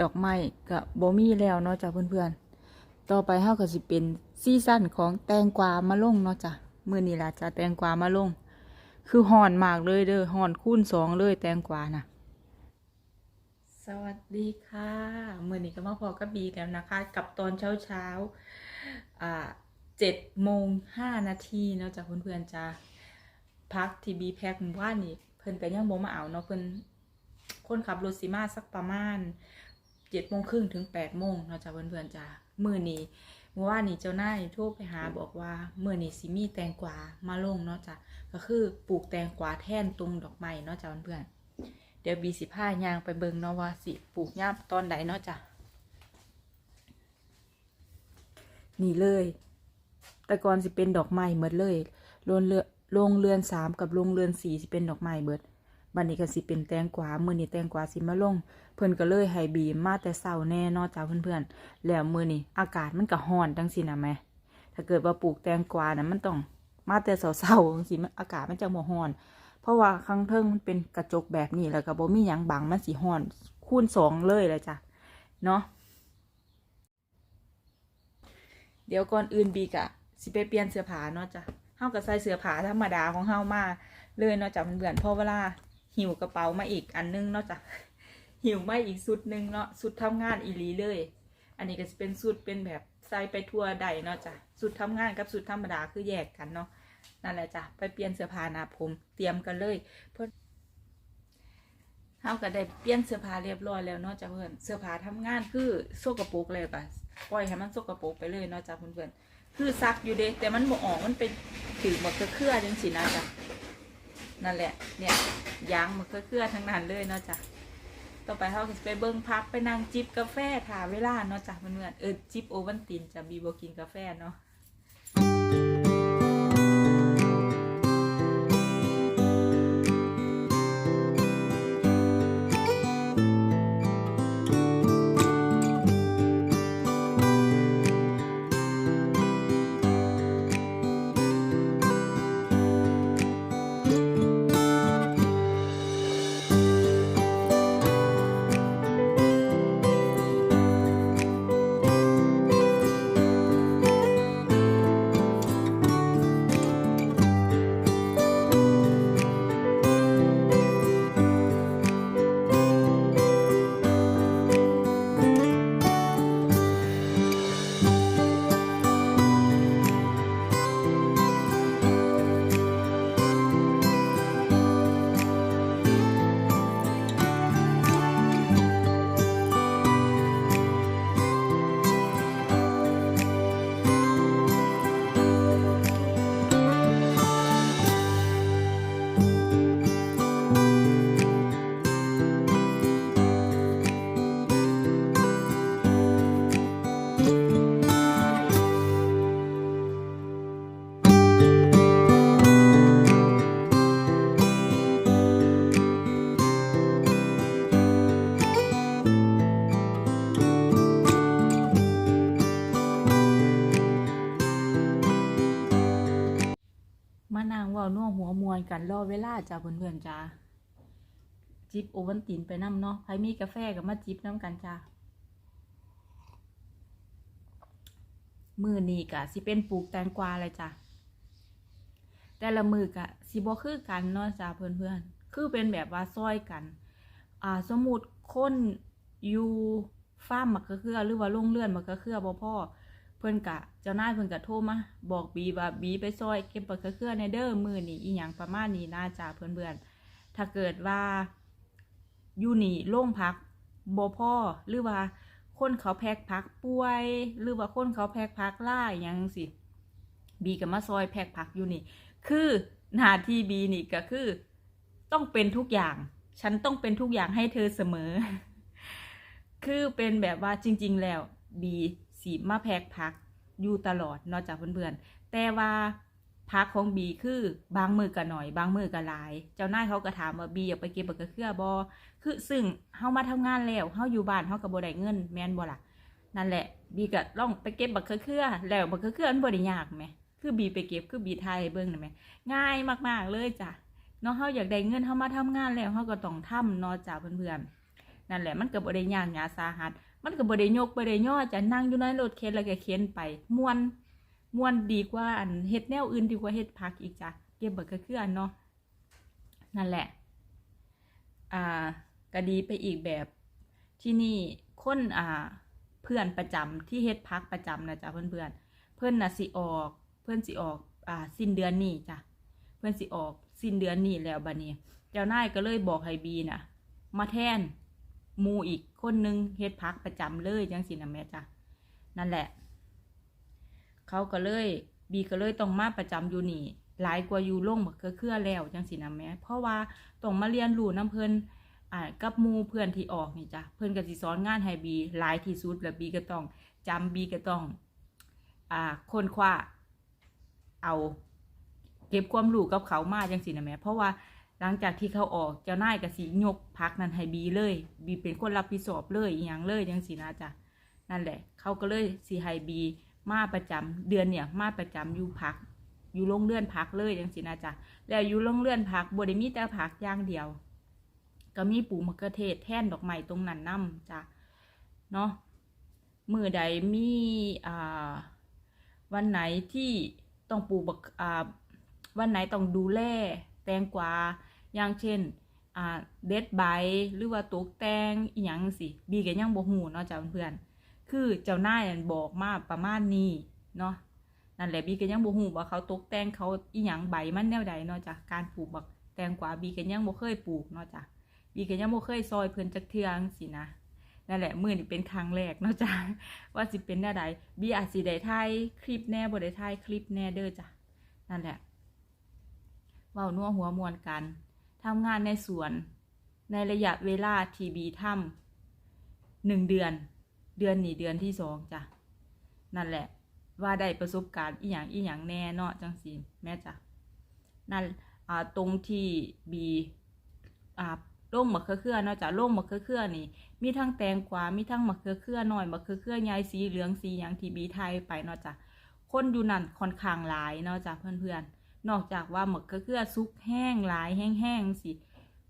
ดอกไม้กับบ่มีแล้วเนาะจ้ะเพื่อนๆ ต่อไปเฮาก็สิเป็นซีซั่นของแตงกวามาลงเนาะจ้ะมื้อนี้ล่ะจ้ะแตงกวามาลง คือห่อนมากเลยเด้อห่อนคูณสองเลยแตงกวาน่ะ สวัสดีค่ะมื้อนี้ก็มาพอกับบีแล้วนะคะ กับตอนเช้าเช้าๆอ่าเจ็ดโมงห้านาทีเนาะจ้ะเพื่อนๆจ้ะพักที่บีแพ็คหมู่บ้านนี่เพิ่นก็ยังบ่มาเอาเนาะเพิ่นคนขับรถสิมาสักประมาณ เจ็ดโมงครึ่งถึงแปดโมงเนาะจ้ะเพื่อนๆจ้ะมื้อนี้เมื่อวานนี้เจ้านายโทรไปหาบอกว่ามื้อนี้สิมีแตงกวามาลงเนาะจ้ะก็คือปลูกแตงกวาแทนตรงดอกไม้เนาะจ้ะเพื่อนๆเดี๋ยวบีสิผ้ายางไปเบิงเนาะว่าสิปลูกย่ามตอนใดเนาะจ้ะนี่เลย แต่ก่อนสิเป็นดอกไม้เมดเลยโรงเรือโรงเรือนสามกับโรงเรือนสี่สิเป็นดอกไม้เบิด บัดนี้ก็สิเป็นแตงกวามือนี้แตงกวาสิมาลง เพิ่นก็เลยให้บีมมาแต่เช้าแน่นาะจ้าเพื่อนๆ แล้วมือนี้อากาศมันก็ร้อนจังสินะแม่ถ้าเกิดว่าปลูกแตงกวานะมันต้องมาแต่เช้าๆจังสินอากาศมันจะบ่ร้อน เพราะว่าข้างเทิงมันเป็นกระจกแบบนี้แล้วก็บ่มีหยังบังมันสิฮ้อนคูณสองเลยเลยจ้ะเนาะเดี๋ยวก่อนอื่นบีกะสิไปเปลี่ยนเสื้อผ้าเนาะจ้ะเฮาก็ใส่เสื้อผ้าธรรมดาของเฮามาเลยเนาะจ้ะเพื่อนๆเพราะเวลา หิวกระเป๋ามาอีกอันนึงเนาะจ้ะหิวมาอีกสุดนึงเนาะสุดทำงานอีหลีเลย อันนี้ก็จะเป็นสุดเป็นแบบใส่ไปทั่วใดเนาะจ้ะสุดทำงานกับสุดธรรมดาคือแยกกันเนาะนั่นแหละจ้ะไปเปลี่ยนเสื้อผ้าหนาผมเตรียมกันเลย เพื่อนเฮาก็ได้เปลี่ยนเสื้อผ้าเรียบร้อยแล้วเนาะจ้ะเพื่อนเสื้อผ้าทำงานคือโซกระโปรกเลยก็ปล่อยให้มันโซกระโปรกไปเลยเนาะจ้ะเพื่อนๆคือซักอยู่เด้แต่มันบ่ออกมันเป็นถือหมดเครือจังสินะจ้ะ นั่นแหละ เนี่ยยางมันเคลือๆทั้งนั้นเลยเนาะจ้ะต่อไปเขาก็จะไปเบิ้งพักไปนั่งจิบกาแฟถาเวลาเนาะจ้ะเพื่อนๆเออจิบโอวันตินจะบีบกินกาแฟเนาะ วหัวมวนกันรอเวลาจ้าเพื่อนๆจ้าจิบโอวันตินไปน้ำเนาะใครมีกาแฟกับมาจิบน้ำกันจ้ามือนี้กะสิเป็นปลูกแตงกวาเลยจ้ะแต่ละมือกะสิบ่คือกันเนาะจ้าเพื่อนๆ คือเป็นแบบว่าซอยกัน อ่า สมมุติคนอยู่ฟามมะเขือเขือหรือว่าโรงเรือนมะเขือเขือบ่พ่อ เพิ่นกะเจ้านายเพิ่นกะโทรมาบอกบีว่าบีไปซอยเก็บปลาเครือในเด้อมือนี่อีหยังประมาณนี้น่าจะเพื่อนเพื่อนถ้าเกิดว่าอยู่นี่โล่งพักบ่พ่อหรือว่าคนเขาแพ็กพักป่วย หรือว่าคนเขาแพ็กพักล่าอหยังสิบีก็มาซอยแพ็กพักอยู่นี่ คือหน้าที่บีนี่ก็คือ ต้องเป็นทุกอย่าง ฉันต้องเป็นทุกอย่างให้เธอเสมอ คือเป็นแบบว่าจริง ๆ แล้วบี สีมาแพกพักอยู่ตลอดเนอกจากเพื่อนๆ แต่ว่าพักของบีคือบางมือก็หน่อย บางมือก็หลาย เจ้านายเขาก็ถามว่าบีอยากไปเก็บบักเขือเครือบอคือซึ่งเฮามาทำงานแล้วเฮาอยู่บ้านเฮาก็บ่ได้เงินแม่นบ่ล่ะนั่นแหละ บีก็ลองไปเก็บบักเขือเครือแล้วบักเขือเครือมันบ่ได้ยากแหมคือบีไปเก็บคือบีไทยเบิ่งนะแหมง่ายมากๆเลยจ้ะเนาะเฮาอยากได้เงินเฮามาทำงานแล้วเฮาก็ต้องทำเนาะจ้ะเพื่อนๆนั่นแหละมันก็บ่ได้ยากหยาสาหัส มันก็บ่ได้ยกบ่ได้ย่อจะนั่งอยู่ในรถเข็นแล้วก็เข็นไปม่วนม่วนดีกว่าอันเฮ็ดแนวอื่นดีกว่าเฮ็ดผักอีกจ้ะเก็บบักกะเคือเนาะนั่นแหละ อ่าก็ดีไปอีกแบบที่นี่คนอ่าเพื่อนประจำที่เฮ็ดพักประจำนะจ๊ะเพื่อนๆเพื่อนน่ะสิออก เพื่อนสิออกอ่าสิ้นเดือนนี้จ้ะเพื่อนสิออกสิ้นเดือนนี้แล้วบัดนี้ เจ้านายก็เลยบอกให้บีน่ะ มาแทน หมูอีกคนนึงเฮ็ดพักประจำเลยจังสินะแม่จ้ะนั่นแหละ เขาก็เลย บีก็เลยต้องมาประจำอยู่นี่ หลายกว่าอยู่ลงบักเครือแล้วจังสินะแม่เพราะว่าต้องมาเรียนรู้น้ำเพลินอ่ากับหมูเพื่อนที่ออกนี่จ้ะเพื่อนก็สิสอนงานให้บีหลายที่สุดแล้วบีก็ต้องจำบีก็ต้องอ่าค้นคว้าเอา เก็บความรู้กับเขามาจังสินะแม่เพราะว่า หลังจากที่เขาออกเจ้านายก็สิยกพักนั้นให้บีเลย บีเป็นคนรับผิดชอบเลยอย่างเลยจังสินะจ้ะนั่นแหละ เขาก็เลยสิให้บีมาประจำเดือนเนี่ยมาประจำอยู่พัก อยู่โรงเรือนพักเลยจังสินะจ้ะแล้วอยู่โรงเรือนพักบ่ได้มีแต่พักอย่างเดียว ก็มีปูมะเขือเทศแท่นดอกไม้ตรงนั้นนํจ้ะเนาะมือใดมีอ่าวันไหนที่ต้องปลูกบักอ่าวันไหนต้องดูแล แตงกวาอย่างเช่นอ่าเด็ดใบหรือว่าตกแตงอีหยังสิบีก็ยังบ่ฮู้เนาะจ้ะเพื่อนคือเจ้านายนั่นบอกมาประมาณนี้เนาะนั่นแหละบีก็ยังบ่ฮู้ว่าเขาตกแต่งเขาอีหยังใบมันแนวใดเนาะจ้ะการปลูกบักแตงกวาบีก็ยังบ่เคยปลูกเนาะจ้ะบีก็ยังบ่เคยซอยเพิ่นจักเทื่อจังซี่นะนั่นแหละมื้อนี้เป็นครั้งแรกเนาะจ้ะว่าสิเป็นแนวใดบีอาจสิได้ถ่ายคลิปแน่บ่ได้ถ่ายคลิปแน่เด้อจ้ะนั่นแหละ เว้านัวหัวมวนกันทำงานในสวน ในระยะเวลาทีบีทำหนึ่งเดือน เดือนนี้เดือนที่สองจ้ะ นั่นแหละ ว่าได้ประสบการณ์อีหยังอีหยังแน่เนาะจังซี่แม่จ้ะ นั่นอ่าตรงที่บีอ่าล่งมะเขือเขือเนาะจ้ะล่งมะเขือเขือนี่ มีทั้งแตงกวา มีทั้งมะเขือเขือน้อยมะเขือเขือใหญ่สีเหลืองสีหยังที่บีไทยไปเนาะจ้ะ คนอยู่นั่นค่อนข้างหลายเนาะจ้ะเพื่อนๆ นอกจากว่าหมะเขือเขือซุกแห้งหลายแห้งๆสิ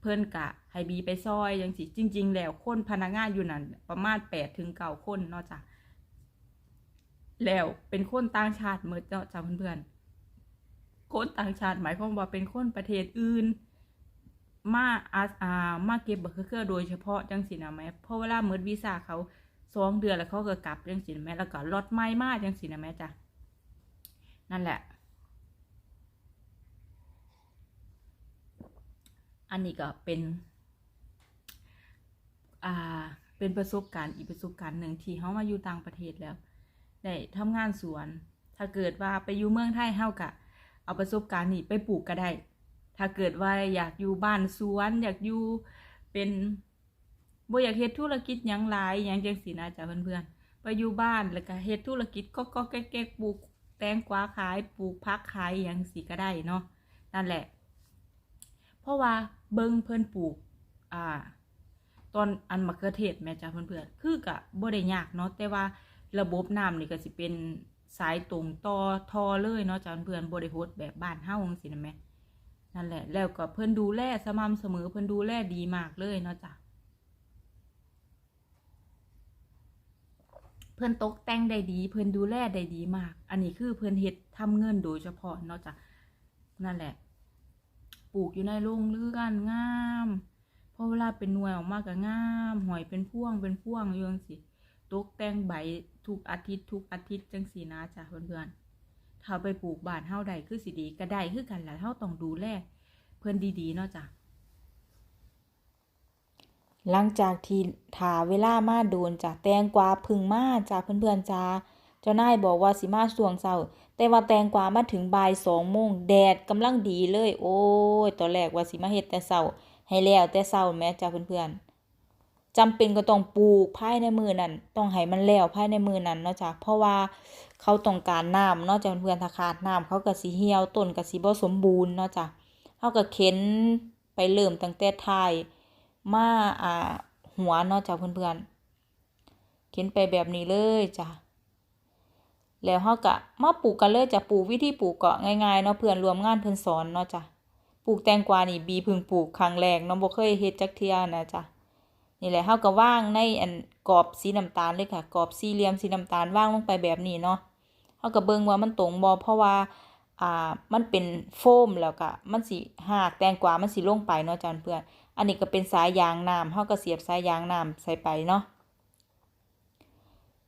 เพิ่นกะให้บีไปซอยจังสิจริง ๆ แล้วคนพนักงานอยู่นั่นประมาณแปดถึงเก้าคนนาะจ้ะแล้วเป็นคนต่างชาติเมื่อเนาะจ้ะเพื่อนๆคนต่างชาติหมายความว่าเป็นคนประเทศอื่นมาอาอ่ามาเก็บบักเครือโดยเฉพาะจังสินะแม่เพราะเวลาเมิดวีซ่าเขาสองเดือนแล้วเขาก็กลับจังสินะแม่แล้วก็ลดไม่มาจังสินะแม่จ้ะนั่นแหละ อันนี้ก็เป็น อ่า เป็นประสบการณ์อีกประสบการณ์หนึ่งที่เขามาอยู่ต่างประเทศแล้ว ได้ทำงานสวน ถ้าเกิดว่าไปอยู่เมืองไทยเฮากะ เอาประสบการณ์นี้ไปปลูกก็ได้ ถ้าเกิดว่าอยากอยู่บ้านสวน อยากอยู่เป็นบ่อยากเฮ็ดธุรกิจยังหลายยังจังซี่นะจ้ะเพื่อนๆ ไปอยู่บ้านแล้วก็เฮ็ดธุรกิจก็ก็แก๊กๆปลูกแตงกวาขายปลูกผักขายยังสิก็ได้เนาะนั่นแหละ เพราะว่า เบิ่งเพิ่อนปลูก อ่า ตอนอันมะเขือเทศแม่จ้ะเพื่อนๆคือก็บ่ได้ยากเนาะแต่ว่าระบบน้ำนี่ก็สิเป็นสายตรงต่อทอเลยเนาะจ้ะเพื่อนบ่ได้โฮดแบบบ้านเฮาจังซี่นะแม่นั่นแหละ แล้วก็เพิ่อนดูแลสม่ำเสมอเพิ่อนดูแลดีมากเลยเนาะจ้ะเพิ่อนตกแต่งได้ดี เพิ่อนดูแลได้ดีมาก อันนี้คือเพิ่อนเฮ็ดทำเงินโดยเฉพาะเนาะจ้ะนั่นแหละ ปลูกอยู่ในโรงเรือนงามพอเวลาเป็นหน่วยออกมาก็งามหอยเป็นพ่วงเป็นพ่วงอยู่จังซี่ตกแต่งใบทุกอาทิตย์ทุกอาทิตย์จังซี่นะจ้ะเพื่อนๆถ้าไปปลูกบ้านเฮาได้คือสิดีก็ได้คือกันแหละเฮาต้องดูแลเพิ่อนดีๆเนาะจ้ะหลังจากที่ถาเวลามาโดนจ้ะแตงกวาพึ่งมาจ้ะเพื่อนๆจ้า จ้านายบอกว่าสิมาช่วงเช้า แต่ว่าแตงกวามาถึงบ่ายสองโมงแดดกำลังดีเลย โอ้ยตอนแรกว่าสิมาเฮ็ดแต่เช้าให้แล้วแต่เช้าแหม่จ้ะเพื่อนๆจำเป็นก็ต้องปลูกภายในมือนั้นต้องให้มันแล้วภายในมือนั้นเนาะจ้ะเพราะว่าเขาต้องการน้ำเนาะจ้ะเพื่อนๆถ้าขาดน้ำเขาก็สิเหี่ยวต้นก็สิบ่สมบูรณ์เนาะจ้ะเขาก็เข็นไปเริ่มตั้งแต่ท้ายมาอ่าหัวเนาะจ้ะเพื่อนๆเขียนไปแบบนี้เลยจ้ะ แล้วเฮาก็มาปลูกกันเลยจะปลูกวิธีปลูกก็ง่ายๆเนาะเพื่อนรวมงานเพิ่นสอนเนาะจ้ะปลูกแตงกวานี่บีพึ่งปลูกครั้งแรกเนาะบ่เคยเฮ็ดจักเที่ยนะจ้ะนี่แหละเฮาก็ว่างในอันกรอบสีน้ำตาลเลยค่ะกรอบสี่เหลี่ยมสีน้ำตาลว่างลงไปแบบนี้เนาะเฮาก็เบิ่งว่ามันตรงบ่เพราะว่าอ่ามันเป็นโฟมแล้วก็มันสิหากแตงกวามันสิลงไปเนาะจ้าเพื่อนอันนี้ก็เป็นสายยางน้ำเฮาก็เสียบสายยางน้ำใส่ไปเนาะ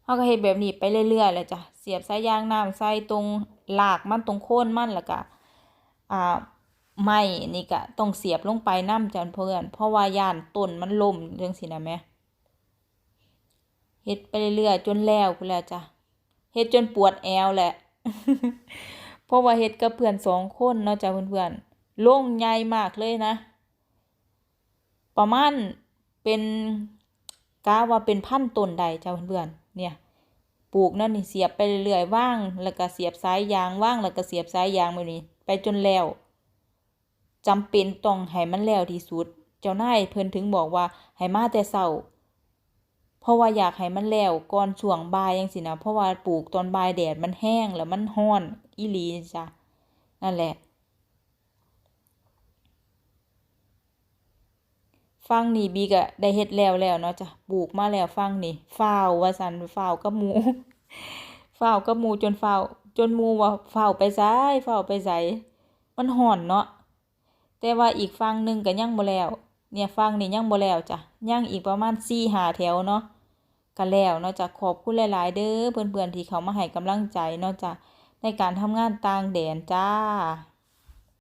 เฮาก็เฮ็ดแบบนี้ไปเรื่อยๆเลยจ้ะเสียบสายยางน้ำใส่ตรงรากมันตรงโคนมันแล้วก็อ่าไม้นี่ก็ต้องเสียบลงไปน้ำจ้ะเพื่อนเพราะว่าย่านต้นมันล่มจังซี่นะแม่เฮ็ดไปเรื่อยๆจนแล้วพุ่นแหละจ้ะเฮ็ดจนปวดแอวแหละเพราะว่าเฮ็ดกับเพื่อนสองคนเนาะจ้ะเพื่อนๆโล่งใหญ่มากเลยนะ ประมาณเป็นกะว่าเป็นพันต้นใดจ้ะเพื่อนๆ เนี่ยปลูกนั่นนี่เสียบไปเรื่อยๆว่างแล้วก็เสียบสายยางว่างแล้วก็เสียบสายยางมือนี้ไปจนแล้วจำเป็นต้องให้มันแล้วที่สุด เจ้านายเพิ่นถึงบอกว่าให้มาแต่เช้าเพราะว่าอยากให้มันแล้วก่อนช่วงบ่ายจังซี่นะเพราะว่าปลูกตอนบ่ายแดดมันแห้งแล้วมันร้อนอีหลีจ้ะนั่นแหละ ฟังนี่บีก็ได้เฮ็ดแล้วแล้วเนาะจ้ะปลูกมาแล้วฟังนี่ฟ้าวว่าซั่นฟ้าวกับหมูฟ้าวกับหมูจนฟ้าวจนหมูว่าฟ้าวไปไสฟ้าวไปไสมันร้อนเนาะแต่ว่าอีกฝั่งหนึงก็ยังบ่แล้ว เนี่ยฝั่งนี่ยังบ่แล้วจ้ะยังอีกประมาณ4-5แถวเนาะก็แล้วเนาะจ้ะขอบคุณหลาย ๆ เด้อเพื่อนๆที่เขามาให้กำลังใจเนาะจ้ะในการทำงานต่างแดนจ้า